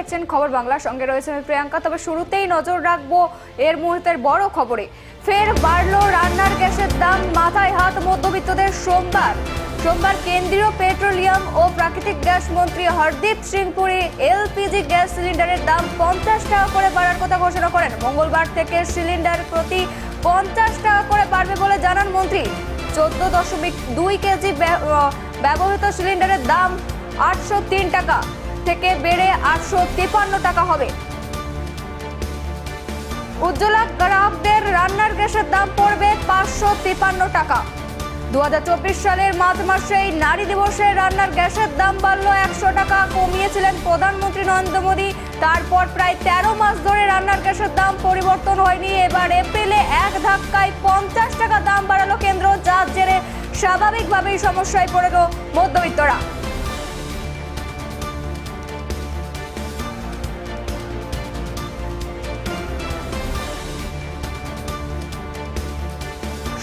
দেখছেন খবর বাংলার সঙ্গে রয়েছে আমি প্রিয়াঙ্কা, তবে শুরুতেই নজর রাখব এর মুহূর্তের বড় খবরে। ফের বাড়লো রান্নার গ্যাসের দাম, মাথায় হাত মধ্যবিত্তদের সোমবার। সোমবার কেন্দ্রীয় পেট্রোলিয়াম ও প্রাকৃতিক গ্যাস মন্ত্রী হরদীপ সিং পুরী এলপিজি গ্যাস সিলিন্ডারের দাম পঞ্চাশ টাকা করে বাড়ার কথা ঘোষণা করেন। মঙ্গলবার থেকে সিলিন্ডার প্রতি পঞ্চাশ টাকা করে বাড়বে বলে জানান মন্ত্রী। চোদ্দ দশমিক দুই কেজি ব্য- ব্যবহৃত সিলিন্ডারের দাম আটশো তিন টাকা। থেকে বেড়ে আটশো তিপ্পান্ন টাকা হবে। উজ্জ্বলা গ্রাহকদের রান্নার গ্যাসের দাম পড়বে পাঁচশো তিপ্পান্ন টাকা। দু হাজার চব্বিশ সালের মার্চ মাসেই নারী দিবসে রান্নার গ্যাসের দাম বাড়ল একশো টাকা, কমিয়েছিলেন প্রধানমন্ত্রী নরেন্দ্র মোদী। তারপর প্রায় তেরো মাস ধরে রান্নার গ্যাসের দাম পরিবর্তন হয়নি। এবার এপ্রিলে এক ধাক্কায় পঞ্চাশ টাকা দাম বাড়ালো কেন্দ্র, যার জেরে স্বাভাবিকভাবেই সমস্যায় পড়েল মধ্যবিত্তরা।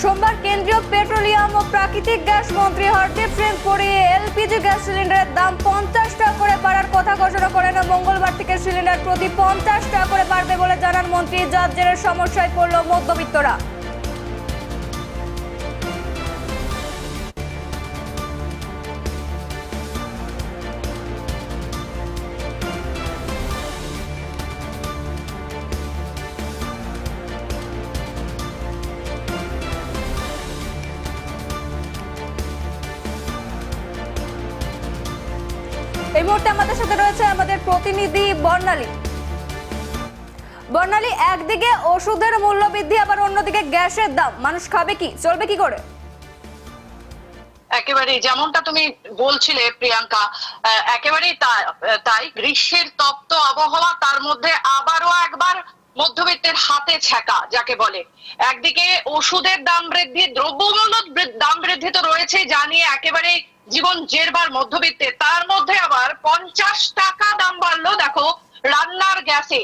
সোমবার কেন্দ্রীয় পেট্রোলিয়াম ও প্রাকৃতিক গ্যাস মন্ত্রী হরদীপ সিং পুরী এলপিজি গ্যাস সিলিন্ডারের দাম পঞ্চাশ টাকা করে বাড়ার কথা ঘোষণা করেন মঙ্গলবার থেকে সিলিন্ডার প্রতি পঞ্চাশ টাকা করে বাড়বে বলে জানান মন্ত্রী। যার জেরে সমস্যায় পড়ল মধ্যবিত্তরা। এই মুহূর্তে আমাদের সাথে রয়েছে আমাদের প্রতিনিধি বর্ণালী। বর্ণালী, একদিকে ওষুধের মূল্য বৃদ্ধি, আবার অন্যদিকে গ্যাসের দাম। মানুষ খাবে কি? চলবে কি করে? একেবারে যেমনটা তুমি বলছিলে, প্রিয়াঙ্কা একেবারেই তাই। গ্রীষ্মের তপ্ত আবহাওয়া, তার মধ্যে আবারও একবার মধ্যবিত্তের হাতে ছ্যাঁকা, যাকে বলে। একদিকে ওষুধের দাম বৃদ্ধি, দ্রব্যমূল্য দাম বৃদ্ধি তো রয়েছে জানিয়ে একেবারে জীবন জেরবার মধ্যবিত্তে, তার মধ্যে আবার পঞ্চাশ টাকা দাম বাড়লো, দেখো, রান্নার গ্যাসে।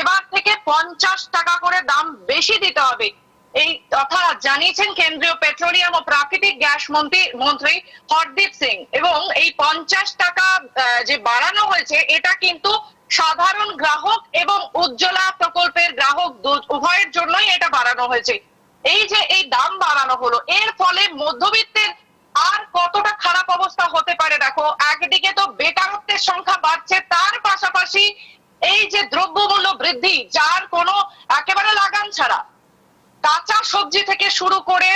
এবার থেকে পঞ্চাশ টাকা করে দাম বেশি দিতে হবে। এই কথা জানিয়েছেন কেন্দ্রীয় পেট্রোলিয়াম ও প্রাকৃতিক গ্যাস মন্ত্রী মন্ত্রী হরদীপ সিং। এবং এই পঞ্চাশ টাকা যে বাড়ানো হয়েছে, এটা কিন্তু সাধারণ গ্রাহক এবং উজ্জ্বলা প্রকল্পের গ্রাহক উভয়ের জন্যই এটা বাড়ানো হয়েছে। এই যে এই দাম বাড়ানো হলো, এর ফলে মধ্যবিত্তের কতটা খারাপ অবস্থা হতে পারে দেখো, একদিকে তো বেকারত্বের সংখ্যা বাড়ছে, তার পাশাপাশি এই যে দ্রব্যমূল্য বৃদ্ধি, যার কোনো একেবারে লাগাম ছাড়া, কাঁচা সবজি থেকে শুরু করে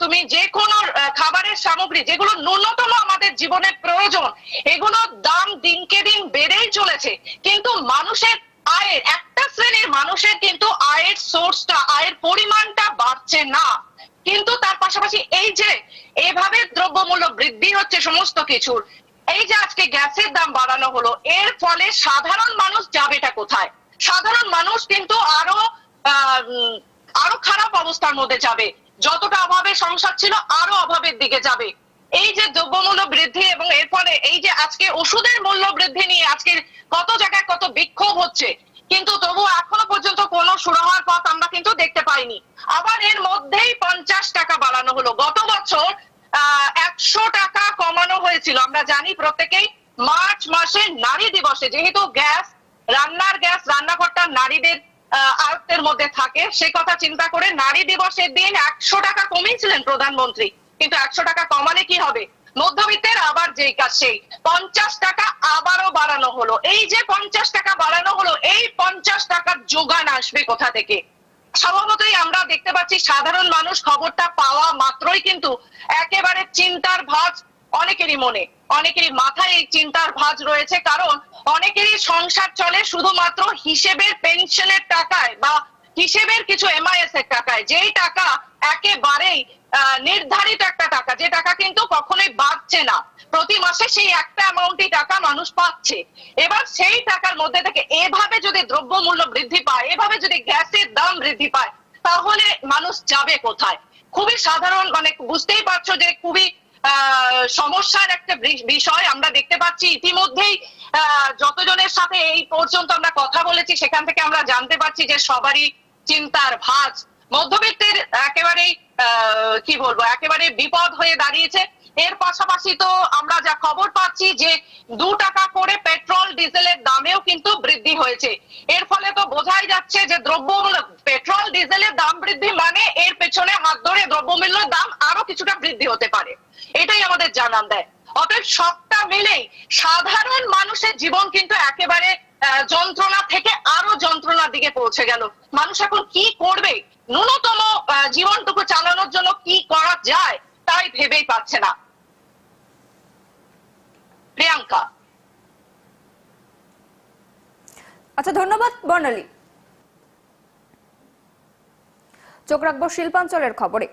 তুমি যে কোনো খাবারের সামগ্রী, যেগুলো ন্যূনতম আমাদের জীবনের প্রয়োজন এগুলোর দাম দিনকে দিন বেড়েই চলেছে, কিন্তু মানুষের আয়ের, একটা শ্রেণির মানুষের কিন্তু আয়ের সোর্সটা আয়ের পরিমাণটা বাড়ছে না। কিন্তু তার পাশাপাশি এই যে এভাবে দ্রব্যমূল্য বৃদ্ধি হচ্ছে সমস্ত কিছুর। এই যে আজকে গ্যাসের দাম বাড়ানো হলো, এর ফলে সাধারণ মানুষ যাবেটা কোথায়? সাধারণ মানুষ কিন্তু আরও আরও খারাপ অবস্থার মধ্যে যাবে। যতটা অভাবে সংসার ছিল, আরও অভাবের দিকে যাবে। এই যে দ্রব্যমূল্য বৃদ্ধি এবং এর ফলে এই যে আজকে ওষুধের মূল্য বৃদ্ধি নিয়ে আজকে কত জায়গায় কত বিক্ষোভ হচ্ছে, কিন্তু তবু এখনও পর্যন্ত কোনো সুরাহার পথ আমরা কিন্তু দেখতে পাইনি। আবার এর মধ্যেই পঞ্চাশ টাকা বাড়ানো হলো। গত বছর একশো টাকা কমানো হয়েছিল। আমরা জানি প্রত্যেকেই মার্চ মাসে নারী দিবসে, যেহেতু গ্যাস, রান্নার গ্যাস, রান্নাঘরটা নারীদের আয়ত্তের মধ্যে থাকে, সে কথা চিন্তা করে নারী দিবসের দিন একশো টাকা কমিয়েছিলেন প্রধানমন্ত্রী। কিন্তু একশো টাকা কমালে কি হবে? মধ্যবিত্তের আবার যেই কাজ, সেই। পঞ্চাশ টাকা আবারও বাড়ানো হলো। এই যে পঞ্চাশ টাকা বাড়ানো হলো, এই পঞ্চাশ টাকার যোগান আসবে কোথা থেকে? স্বভাবতই আমরা দেখতে পাচ্ছি সাধারণ মানুষ খবরটা পাওয়া মাত্রই কিন্তু একেবারে চিন্তার ভাজ অনেকেরই মনে, অনেকেরই মাথায় এই চিন্তার ভাজ রয়েছে। কারণ অনেকেরই সংসার চলে শুধুমাত্র হিসেবের পেনশনের টাকায় বা হিসেবের কিছু এমআইএস এর টাকায়। যেই টাকা একেবারেই নির্ধারিত একটা টাকা, যে টাকা কিন্তু কখনোই বাড়ছে না। প্রতি মাসে সেই একটা অ্যামাউন্টই টাকা মানুষ পাচ্ছে। এবার সেই টাকার মধ্যে থেকে এভাবে যদি দ্রব্যমূল্য বৃদ্ধি পায়, এভাবে যদি গ্যাসের দাম বৃদ্ধি পায়, তাহলে মানুষ যাবে কোথায়? খুবই সাধারণ মানে বুঝতেই পারছ যে খুবই সমস্যার একটা বিষয় আমরা দেখতে পাচ্ছি। ইতিমধ্যেই যতজনের সাথে এই পর্যন্ত আমরা কথা বলেছি, সেখান থেকে আমরা জানতে পারছি যে সবারই চিন্তার ভাঁজ। মধ্যবিত্তের একেবারেই কি বলব, একেবারে বিপদ হয়ে দাঁড়িয়েছে। এর পাশাপাশি তো আমরা যা খবর পাচ্ছি যে দু টাকা করে পেট্রোল, ডিজেলের দামেও কিন্তু বৃদ্ধি হয়েছে। এর ফলে তো বোঝাই যাচ্ছে যে দ্রব্যমূল্য, পেট্রোল, ডিজেলের দাম বৃদ্ধি মানে এর পেছনে হাত ধরে দ্রব্যমূল্যের দাম আরও কিছুটা বৃদ্ধি হতে পারে। এটাই আমাদের জানান দেয়। অতএব সবটা মিলেই সাধারণ মানুষের জীবন কিন্তু একেবারে যন্ত্রণা থেকে আরও যন্ত্রণার দিকে পৌঁছে গেল। মানুষ এখন কি করবে? ন্যূনতম জীবনটুকু চালানোর জন্য কি করা যায় তাই ভেবেই পাচ্ছে না। প্রিয়াঙ্কা। আচ্ছা ধন্যবাদ বর্ণালী। চোখ রাখব শিল্পাঞ্চলের খবরে।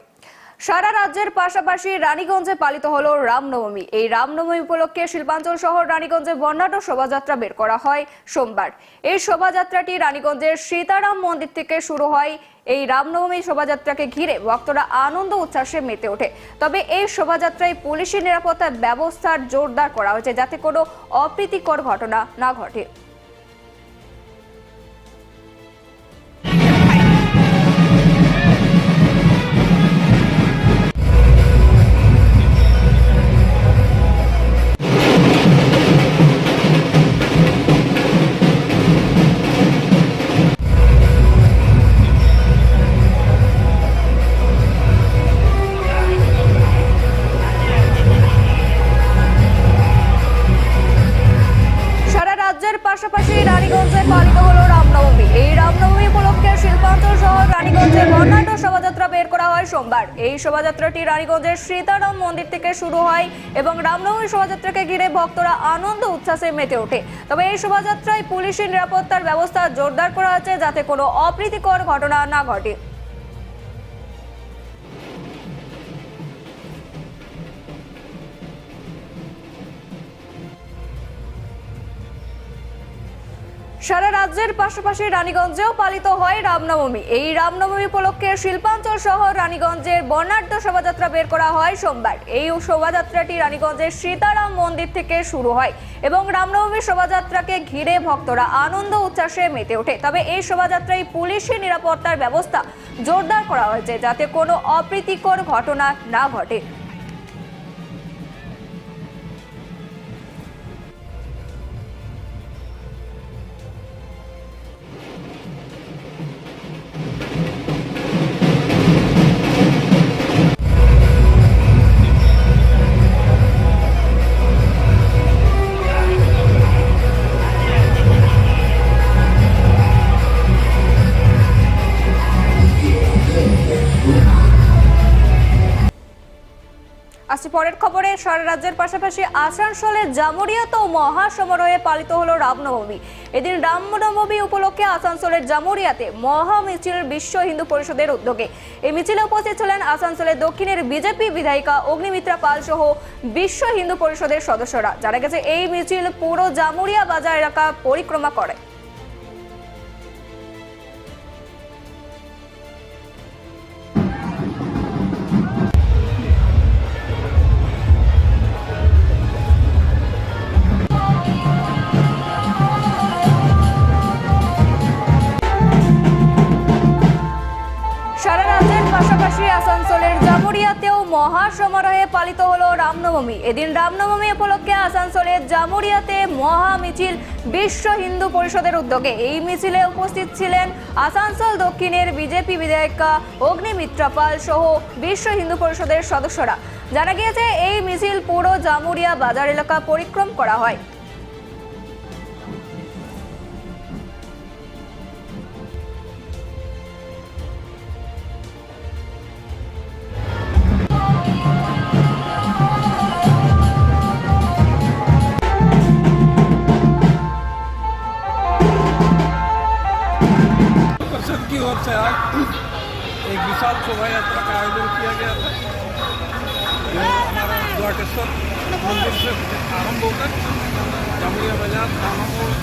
সারা রাজ্যের পাশাপাশি রানীগঞ্জে পালিত হলো রামনবমী। এই রামনবমী উপলক্ষে শিল্পাঞ্চল শহর, রানীগঞ্জে বর্ণাঢ্য শোভাযাত্রা বের করা হয় সোমবার। এই শোভাযাত্রাটি রানীগঞ্জের সীতারাম মন্দির থেকে শুরু হয়। এই রামনবমী শোভাযাত্রাকে ঘিরে ভক্তরা আনন্দ উচ্ছ্বাসে মেতে ওঠে। তবে এই শোভাযাত্রায় পুলিশি নিরাপত্তা ব্যবস্থার জোরদার করা হয়েছে যাতে কোনো অপ্রীতিকর ঘটনা না ঘটে। এই শোভাযাত্রাটি রানীগঞ্জের সীতারাম মন্দির থেকে শুরু হয় এবং রামনবমী শোভাযাত্রাকে ঘিরে ভক্তরা আনন্দ উচ্ছ্বাসে মেতে ওঠে। তবে এই শোভাযাত্রায় পুলিশের নিরাপত্তার ব্যবস্থা জোরদার করা হয়েছে যাতে কোনো অপ্রীতিকর ঘটনা না ঘটে। সারা রাজ্যের পাশাপাশি রানীগঞ্জেও পালিত হয় রামনবমী। এই রামনবমী উপলক্ষে শিল্পাঞ্চল শহর রানীগঞ্জের বর্ণাঢ্য শোভাযাত্রা বের করা হয় সোমবার। এই শোভাযাত্রাটি রানীগঞ্জের সীতারাম মন্দির থেকে শুরু হয় এবং রামনবমী শোভাযাত্রাকে ঘিরে ভক্তরা আনন্দ উচ্ছ্বাসে মেতে ওঠে। তবে এই শোভাযাত্রায় পুলিশি নিরাপত্তার ব্যবস্থা জোরদার করা হয়েছে যাতে কোনো অপ্রীতিকর ঘটনা না ঘটে। আসছি পরের খবরে, সারা রাজ্যের পাশাপাশি আসানসোলের জামুরিয়াতেও মহা সমারোহে পালিত হলো রামনবমী। এদিন রামনবমী উপলক্ষে আসানসোলের জামুরিয়াতে মহা মিছিল বিশ্ব হিন্দু পরিষদের উদ্যোগে। এই মিছিলে উপস্থিত ছিলেন আসানসোলের দক্ষিণের বিজেপি বিধায়িকা অগ্নিমিত্রা পাল সহ বিশ্ব হিন্দু পরিষদের সদস্যরা। জানা গেছে, এই মিছিল পুরো জামুরিয়া বাজার এলাকা পরিক্রমা করে। আসানসোলের জামুরিয়াতেও মহা সমারোহে পালিত হলো রামনবমী। এদিন রামনবমী উপলক্ষে আসানসোলের জামুরিয়াতে মহা মিছিল বিশ্ব হিন্দু পরিষদের উদ্যোগে। এই মিছিলে উপস্থিত ছিলেন আসানসোল দক্ষিণের বিজেপি বিধায়িকা অগ্নিমিত্রা পাল সহ বিশ্ব হিন্দু পরিষদের সদস্যরা। জানা গিয়েছে, এই মিছিল পুরো জামুরিয়া বাজার এলাকা পরিক্রম করা হয়। शोभा यात्रा का आयोजन किया गया था जो हमारा द्वारकेश्वर मंदिर से आरंभ होकर জামুরিয়া বাজার থানা মোড়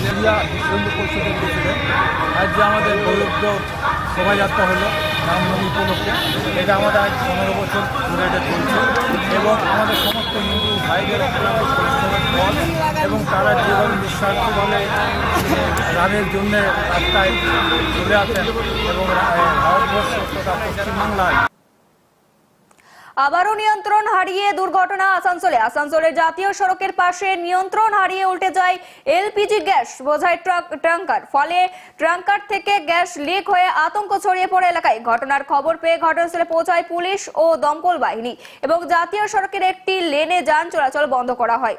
ইন্ডিয়া হিন্দু পরিষদের প্রেসিডেন্ট আজ যে আমাদের গৌরব শোভাযাত্রা হলো রামনবমী উপলক্ষে এটা আমাদের আজ পনেরো বছর ধরে এটা চলছে এবং আমাদের সমস্ত হিন্দু ভাইদের অত্যন্ত পরিশ্রমের ফল এবং তারা যেভাবে নিঃস্বার্থভাবে রামের জন্য রাস্তায় চলে আসেন এবং ভারতবর্ষ আবারও নিয়ন্ত্রণ হারিয়ে দুর্ঘটনা আসানসোলে। আসানসোলের জাতীয় সড়কের পাশে নিয়ন্ত্রণ হারিয়ে উল্টে যায় এলপিজি গ্যাস, বোঝায় ট্রাঙ্কার। ফলে ট্রাঙ্কার থেকে গ্যাস লিক হয়ে আতঙ্ক ছড়িয়ে পড়ে এলাকায়। ঘটনার খবর পেয়ে ঘটনাস্থলে পৌঁছায় পুলিশ ও দমকল বাহিনী এবং জাতীয় সড়কের একটি লেনে যান চলাচল বন্ধ করা হয়।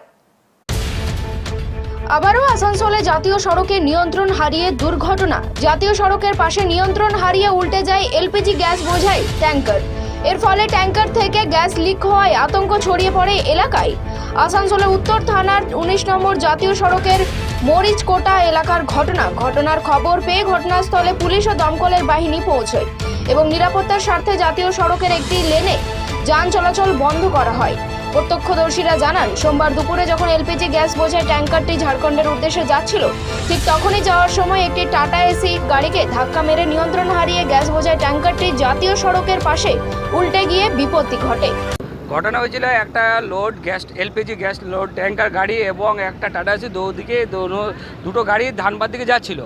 আবারও আসানসোলে জাতীয় সড়কে নিয়ন্ত্রণ হারিয়ে দুর্ঘটনা। জাতীয় সড়কের পাশে নিয়ন্ত্রণ হারিয়ে উল্টে যায় এলপিজি গ্যাস বোঝাই ট্যাঙ্কার। এর ফলে ট্যাঙ্কার থেকে গ্যাস লিক হওয়ায় আতঙ্ক ছড়িয়ে পড়ে এলাকায়। আসানসোলে উত্তর থানার উনিশ নম্বর জাতীয় সড়কের মরিচকোটা এলাকার ঘটনা। ঘটনার খবর পেয়ে ঘটনাস্থলে পুলিশ ও দমকলের বাহিনী পৌঁছয় এবং নিরাপত্তার স্বার্থে জাতীয় সড়কের একটি লেনে যান চলাচল বন্ধ করা হয়। প্রত্যক্ষদর্শীরা জানান, সোমবার দুপুরে যখন এলপিজি গ্যাস বোঝায় ট্যাঙ্কারটি ঝাড়খণ্ডের উদ্দেশ্যে যাচ্ছিল, ঠিক তখনই যাওয়ার সময় একটি টাটা এসি গাড়িকে ধাক্কা মেরে নিয়ন্ত্রণ হারিয়ে গ্যাস বোঝায় ট্যাঙ্কারটি জাতীয় সড়কের পাশে উল্টে গিয়ে বিপত্তি ঘটে। ঘটনা হয়েছিল একটা load gas, LPG gas load tanker গাড়ি এবং একটা টাটা এসি দুদিকে দুটো গাড়ি ধানবাদ দিকে যাচ্ছিল।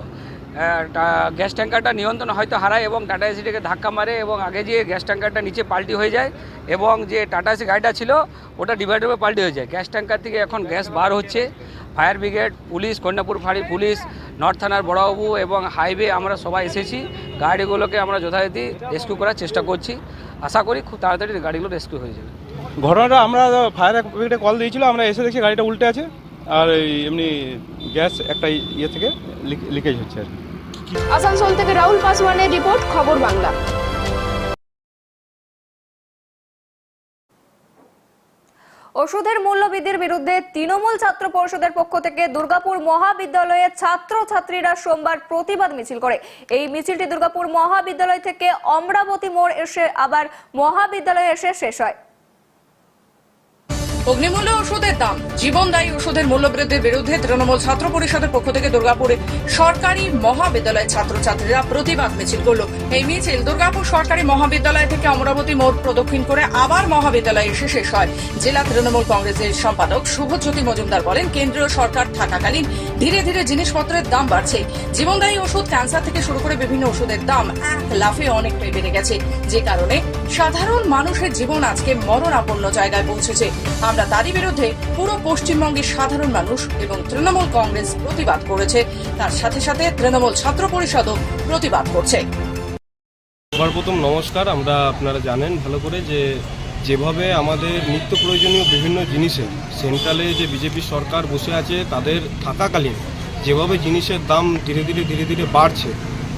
গ্যাস ট্যাঙ্কারটা নিয়ন্ত্রণ হয়তো হারায় এবং টাটা এসিটাকে ধাক্কা মারে এবং আগে যে গ্যাস ট্যাঙ্কারটা নিচে পাল্টি হয়ে যায় এবং যে টাটা এসি গাড়িটা ছিল, ওটা ডিভাইডার পাল্টি হয়ে যায়। গ্যাস ট্যাঙ্কার থেকে এখন গ্যাস বার হচ্ছে। ফায়ার ব্রিগেড, পুলিশ, কন্যাপুর ফাঁড়ি পুলিশ, নর্থ থানার বড়বাবু এবং হাইওয়ে আমরা সবাই এসেছি। গাড়িগুলোকে আমরা যথারীতি রেস্কিউ করার চেষ্টা করছি। আশা করি খুব তাড়াতাড়ি গাড়িগুলো রেস্কিউ হয়ে যাবে। ঘটনাটা আমরা ফায়ার ব্রিগেডে কল দিয়েছিল, আমরা এসে দেখছি গাড়িটা উল্টে আছে। আর এমনি গ্যাস একটা ইয়ে থেকে লিকেজ হচ্ছে আর কি। আসানসোল থেকে রাহুল পাসওয়ানের রিপোর্ট, খবর বাংলা। ওষুধের মূল্য বৃদ্ধির বিরুদ্ধে তৃণমূল ছাত্র পরিষদের পক্ষ থেকে দুর্গাপুর মহাবিদ্যালয়ে ছাত্র ছাত্রীরা সোমবার প্রতিবাদ মিছিল করে। এই মিছিলটি দুর্গাপুর মহাবিদ্যালয় থেকে অমরাবতী মোড় এসে আবার মহাবিদ্যালয়ে এসে শেষ হয়। অগ্নিমূল্য ওষুধের দাম। জীবনদায়ী ওষুধের মূল্য বৃদ্ধির বিরুদ্ধে তৃণমূল ছাত্র পরিষদের পক্ষ থেকে দুর্গাপুরে সরকারি মহাবিদ্যালয়ের ছাত্রছাত্রীরা প্রতিবাদ মিছিল করল। এই মিছিল দুর্গাপুর সরকারি মহাবিদ্যালয় থেকে অমরাবতী মোড় প্রদক্ষিণ করে আবার মহাবিদ্যালয়ে এসে শেষ হয়। জেলা তৃণমূল কংগ্রেসের সম্পাদক শুভজ্যোতি মজুমদার বলেন, কেন্দ্রীয় সরকার থাকাকালীন ধীরে ধীরে জিনিসপত্রের দাম বাড়ছে। জীবনদায়ী ওষুধ ক্যান্সার থেকে শুরু করে বিভিন্ন ওষুধের দাম এক লাফে অনেকটাই বেড়ে গেছে। যে কারণে সাধারণ মানুষের জীবন আজকে মরণাপন্ন জায়গায় পৌঁছেছে। আমরা তারই বিরুদ্ধে পুরো পশ্চিমবঙ্গের সাধারণ মানুষ এবং তৃণমূল কংগ্রেস প্রতিবাদ করেছে। তার সাথে সাথে তৃণমূল ছাত্র পরিষদও প্রতিবাদ করছে। সবার প্রথম নমস্কার। আমরা আপনারা জানেন ভালো করে যে যেভাবে আমাদের নিত্য প্রয়োজনীয় বিভিন্ন জিনিসে সেন্ট্রালে যে বিজেপি সরকার বসে আছে, তাদের থাকাকালীন যেভাবে জিনিসের দাম ধীরে ধীরে ধীরে ধীরে বাড়ছে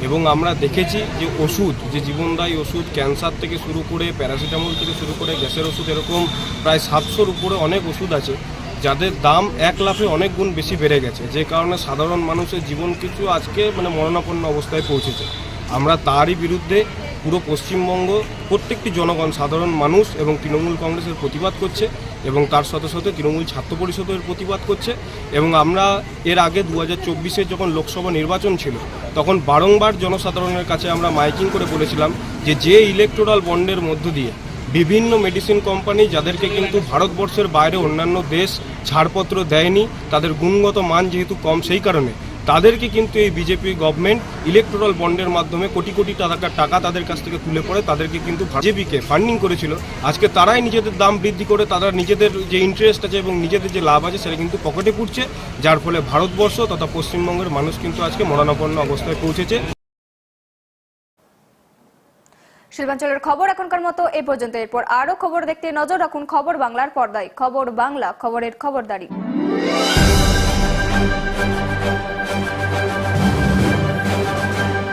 এবং আমরা দেখেছি যে ওষুধ, যে জীবনদায়ী ওষুধ, ক্যান্সার থেকে শুরু করে প্যারাসিটামল থেকে শুরু করে গ্যাসের ওষুধ, এরকম প্রায় সাতশোর উপরে অনেক ওষুধ আছে, যাদের দাম এক লাফে অনেক গুণ বেশি বেড়ে গেছে, যে কারণে সাধারণ মানুষের জীবন কিছু আজকে মানে মরণাপন্ন অবস্থায় পৌঁছেছে। আমরা তারই বিরুদ্ধে পুরো পশ্চিমবঙ্গ, প্রত্যেকটি জনগণ, সাধারণ মানুষ এবং তৃণমূল কংগ্রেসের প্রতিবাদ করছে এবং তার সাথে সাথে তৃণমূল ছাত্র পরিষদের প্রতিবাদ করছে এবং আমরা এর আগে দু হাজার যখন লোকসভা নির্বাচন ছিল, তখন বারংবার জনসাধারণের কাছে আমরা মাইকিং করে বলেছিলাম যে যে ইলেকটোরাল বন্ডের মধ্য দিয়ে বিভিন্ন মেডিসিন কোম্পানি যাদেরকে কিন্তু ভারতবর্ষের বাইরে অন্যান্য দেশ ছাড়পত্র দেয়নি, তাদের গুণগত মান যেহেতু কম, সেই কারণে তাদেরকে কিন্তু এই বিজেপি গভর্নমেন্ট ইলেকট্রাল বন্ডের মাধ্যমে কোটি কোটি টাকা টাকা তাদের কাছ থেকে তুলে পড়ে, তাদেরকে কিন্তু বিজেপিকে ফান্ডিং করেছিল। আজকে তারাই নিজেদের দাম বৃদ্ধি করে, তারা নিজেদের যে ইন্টারেস্ট আছে এবং নিজেদের যে লাভ আছে সেটা কিন্তু পকেটে পুড়ছে, যার ফলে ভারতবর্ষ তথা পশ্চিমবঙ্গের মানুষ কিন্তু আজকে মরণাপন্ন অবস্থায় পৌঁছেছে। শিল্পাঞ্চলের খবর এখনকার মতো এই পর্যন্ত। এরপর আরও খবর দেখতে নজর রাখুন খবর বাংলার পর্দায়। খবর বাংলা, খবরের খবরদারি।